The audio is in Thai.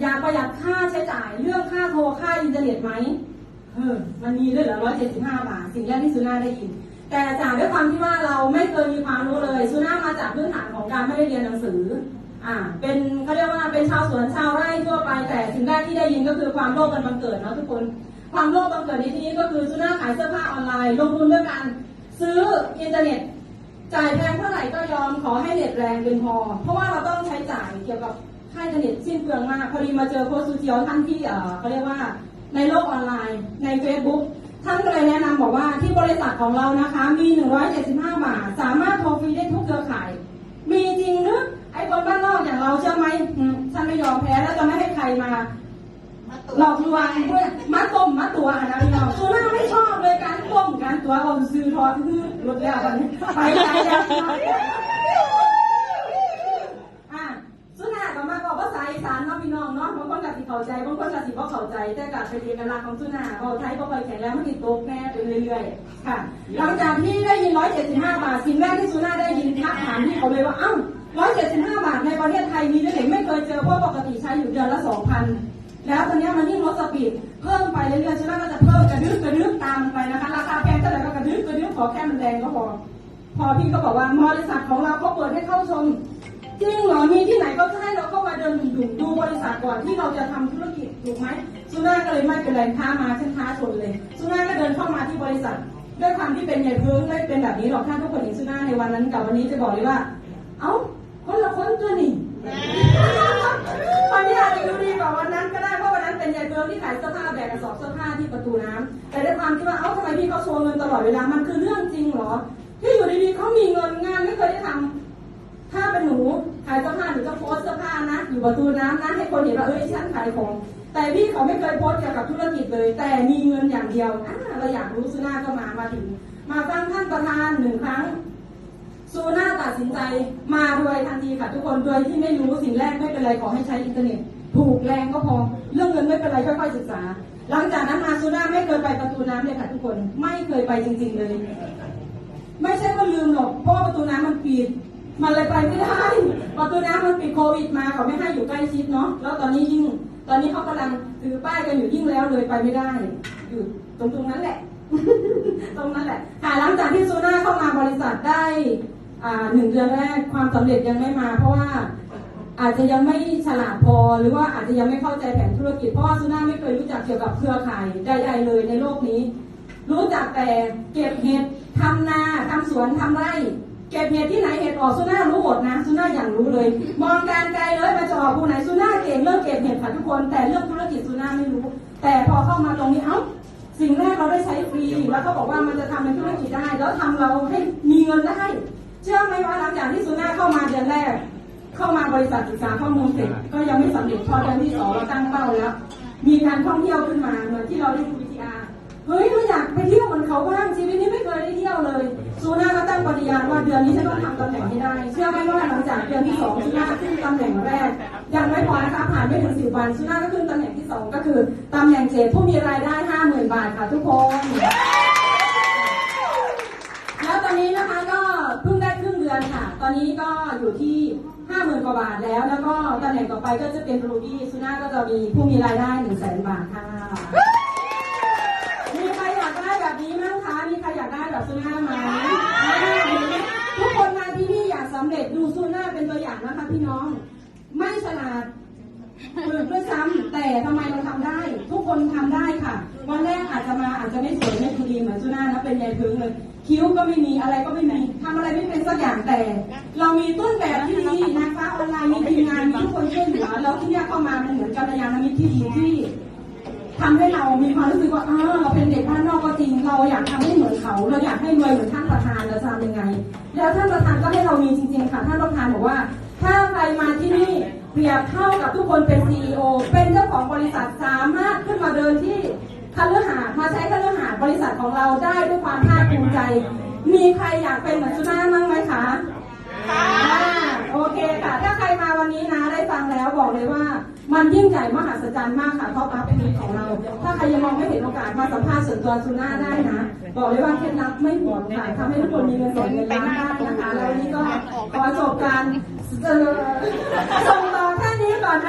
อยากประหยัดค่าใช้จ่ายเรื่องค่าโทรค่าอินเทอร์เน็ตไหมเออมันมีด้วยเหรอร้อยเจ็ดสิบห้าบาท สิ่งแรกที่ซูน่าได้ยิน แต่จากด้วยความที่ว่าเราไม่เคยมีความรู้เลยซูน่ามาจากพื้นฐานของการไม่ได้เรียนหนังสืออ่าเป็นเขาเรียกว่าเป็นชาวสวนชาวไร่ทั่วไป แต่สิ่งแรกที่ได้ยินก็คือความโลภกันบังเกิดเนาะทุกคน ความโลภบังเกิดในที่นี้ก็คือซูน่าขายเสื้อผ้าออนไลน์ลงทุนด้วยการซื้ออินเทอร์เน็ตจ่ายแพงเท่าไหร่ก็ยอมขอให้เน็ตแรงเกินพอ เพราะว่าเราต้องใช้จ่ายเกี่ยวกับ ค่าอินเทอร์เน็ตสิ้นเปลืองมาก พอดีมาเจอโค้ชซูเจียวท่านที่เขาเรียกว่าในโลกออนไลน์ ใน Facebook ท่านก็เลยแนะนำบอกว่าที่บริษัทของเรานะคะ มี 175 บาท สามารถโทรฟรีได้ทุกเครือข่าย มีจริงหรือไอ้คนบ้านนอกอย่างเราเชื่อไหมฉันไม่ยอมแพ้แล้วจะไม่ให้ใครมาหลอกลวงเพื่อมัดต้มมัดตัวนะพี่น้องตัวน่าไม่ชอบเลยการต้มการตัวเอาซื้อทอดคือรถแล้วตอนนี้ไปไกลแล้วพี่น้องอะสุนาก็มาบอกภาษาอีสานเนาะพี่น้องเนาะบางคนก็สิเข้าใจบางคนก็สิบ่เข้าใจ แต่ก็เป็นเอกลักษณ์ของสุนาเบาไทยบ่ค่อยแข็งแล้วมันติดโตกแน่ไปเรื่อยๆ ค่ะ หลังจากที่ได้ยิน 175 บาท สิ่งแรกที่สุนาได้ยินทักถามพี่เขาเลยว่า เอ้า 175 บาทในประเทศไทยมีด้วยหรอไม่เคยเจอ เพราะปกติใช้อยู่เดือนละ 2,000 แล้วตอนนี้มันยิ่งลดสปีด เพิ่มไปเรื่อยๆฉะนั้นก็จะเพิ่มกระดึ๊บกระดึ๊บตามไปนะคะ ราคาแพงเท่าไหร่ก็กระดึ๊บกระดึ๊บขอแค่มันแรงก็พอ พอพี่ก็บอกว่าบริษัทของเราเขาเปิดให้เข้าชม จริงเหรอมีที่ไหนก็ให้เราเข้ามาเดินดุ่มๆดูบริษัทก่อนที่เราจะทำธุรกิจถูกไหมสุน่าก็เลยไม่เป็นไรท้ามาฉันท้าชนเลยสุน่าก็เดินเข้ามาที่บริษัท ด้วยความที่เป็นใหญ่เพิ่งไม่เป็นแบบนี้หรอกถ้านทุกคนเห็นสุน่าในวันนั้นกับวันนี้จะบอกเลยว่า เอ้าคนละคนตัวนี่วันนี้อาจจะดูดีกว่าวันนั้นก็ได้เพราะวันนั้นเป็นยายเบิร์ที่ขายเสื้อผ้าแบกกระสอบเสื้อผ้าที่ประตูน้ำแต่ด้วยความที่ว่าเอ้าทำไมพี่เขาโชว์เงินตลอดเวลามันคือเรื่องจริงเหรอที่อยู่ดีๆเขามีเงินงานไม่เคยได้ทำ ถ้าเป็นหนูขายเสื้อผ้าหนูจะโพสเสื้อผ้านะ อยู่ประตูน้ำนะให้คนเห็นว่าเอ้ยฉันขายของ แต่พี่เขาไม่เคยโพสเกี่ยวกับธุรกิจเลย แต่มีเงินอย่างเดียวอ่าเราอยากรู้ซูน่าก็มามาถึง มาฟังท่านประธานหนึ่งครั้งซูน่าตัดสินใจมารวยทันทีค่ะทุกคนโดยที่ไม่รู้สิ่งแรกไม่เป็นไรขอให้ใช้อินเทอร์เน็ตถูกแรงก็พอเรื่องเงินไม่เป็นไรค่อยๆศึกษา หลังจากนั้นมาซูน่าไม่เคยไปประตูน้ำเลยค่ะทุกคนไม่เคยไปจริง ๆเลย ไม่ใช่ว่าลืมหรอกเพราะประตูน้ำมันปิด มันเลยไปไม่ได้ประตูน้ำมันปิดโควิดมาเขาไม่ให้อยู่ใกล้ชิดเนาะแล้วตอนนี้ยิ่ง ตอนนี้เขากำลังถือป้ายกันอยู่ยิ่งแล้วเลยไปไม่ได้ อยู่ตรงตรงนั้นแหละ ตรงนั้นแหละค่ะหลังจากที่ซูน่าเข้ามาบริษัทได้หนึ่งเดือนแรกความสำเร็จยังไม่มา เพราะว่าอาจจะยังไม่ฉลาดพอหรือว่าอาจจะยังไม่เข้าใจแผนธุรกิจเพราะว่าซูน่าไม่เคยรู้จักเกี่ยวกับเครือข่ายใดๆเลยในโลกนี้ รู้จักแต่เก็บเห็ดทำนาทำสวนทำไร่ เก็บเห็ดที่ไหนเห็ดออกซูน่ารู้หมดนะซูน่าอย่างรู้เลย มองการไกลเลยมาจะออกผู้ไหนซูน่าเก่งเรื่องเก็บเห็ดค่ะทุกคน แต่เรื่องธุรกิจซูน่าไม่รู้ แต่พอเข้ามาตรงนี้เอ้าสิ่งแรกเราได้ใช้ฟรีแล้วก็บอกว่ามันจะทำเป็นธุรกิจได้ แล้วทำเราให้มีเงินได้ เชื่อไหมว่าหลังจากที่ซูน่าเข้ามาเดือนแรก เข้ามาบริษัทศึกษาข้อมูลเสร็จก็ยังไม่สำเร็จพอเดือนที่สองเราตั้งเป้าแล้ว มีการท่องเที่ยวขึ้นมาเหมือนที่เราได้ดูวิทยา เฮ้ยเราอยากไปเที่ยวเหมือนเขาบ้างชีวิตนี้ไม่เคยได้เที่ยวเลยซูน่าก็ตั้งปฏิญาณว่าเดือนนี้ฉันต้องทำตำแหน่งให้ได้ เชื่อไหมว่าหลังจากเดือนที่สองซูน่าขึ้นตำแหน่งแรก ยังไม่พอนะคะผ่านไม่ถึงสิบวันซูน่าก็ขึ้นตำแหน่งที่สองก็คือตำแหน่งเจดผู้มีรายได้ห้าหมื่นบาทค่ะทุกคนแล้วตอนนี้นะคะก็เพิ่งได้ครึ่งเดือนค่ะ ตอนนี้ก็อยู่ที่ห้าหมื่นกว่าบาทแล้ว แล้วก็ตำแหน่งต่อไปก็จะเป็นรูบี้ซูน่าก็จะมีผู้มีรายได้หนึ่งแสนบาทค่ะ มีใครอยากได้แบบนี้มั้งคะ มีใครอยากได้แบบซูน่าไหมาทุกคนมาที่นี่อยากสำเร็จดูซูน่าเป็นตัวอย่างนะคะพี่น้อง ไม่ฉลาดฝึกด้วยซ้ำแต่ทำไมเราทำได้ ทุกคนทำได้ค่ะ วันแรกอาจจะมาอาจจะไม่สวยไม่ดูดีเหมือนจูน่านะเป็นยายพึ่งเลย คิ้วก็ไม่มีอะไรก็ไม่มีทำอะไรไม่เป็นสักอย่างแต่ เรามีต้นแบบที่ดีนะคะออนไลน์มีทีมงานมีทุกคนช่วยเหลือแล้วที่เนี่เข้ามามันเหมือนกัลยาณมิตรที่ดีที่ ทำให้เรามีความรู้สึกว่าเออเราเป็นเด็กบ้านนอกก็จริง เราอยากทำให้เหมือนเขา เราอยากให้รวยเหมือนท่านประธานเราจะทำยังไง แล้วท่านประธานก็ให้เรามีจริง ๆ ค่ะท่านประธานบอกว่า ถ้าใครมาที่นี่เปรียบเท่ากับทุกคนเป็นซีอเป็นเจ้าของบริษัทสามารถขึ้นมาเดินที่คฤหาสน์มาใช้คฤหาสน์บริษัทของเราได้ด้วยความภาคภูมิใจ มีใครอยากเป็นเหมือนสุน่ามั้งไหมคะ บอกเลยว่า มันยิ่งใหญ่มหัศจรรย์มากค่ะท็อปอัพเป็นของเรา ถ้าใครยังมองไม่เห็นโอกาสมาสัมภาษณ์ส่วนตัวซูน่าได้นะ บอกเลยว่าเคล็ดลับไม่หมดค่ะทำให้ทุกคนมีเงินสดเงินล้านได้นะคะ แล้วนี้ก็ขอจบการเอ่อส่งต่อแค่นี้ก่อนนะ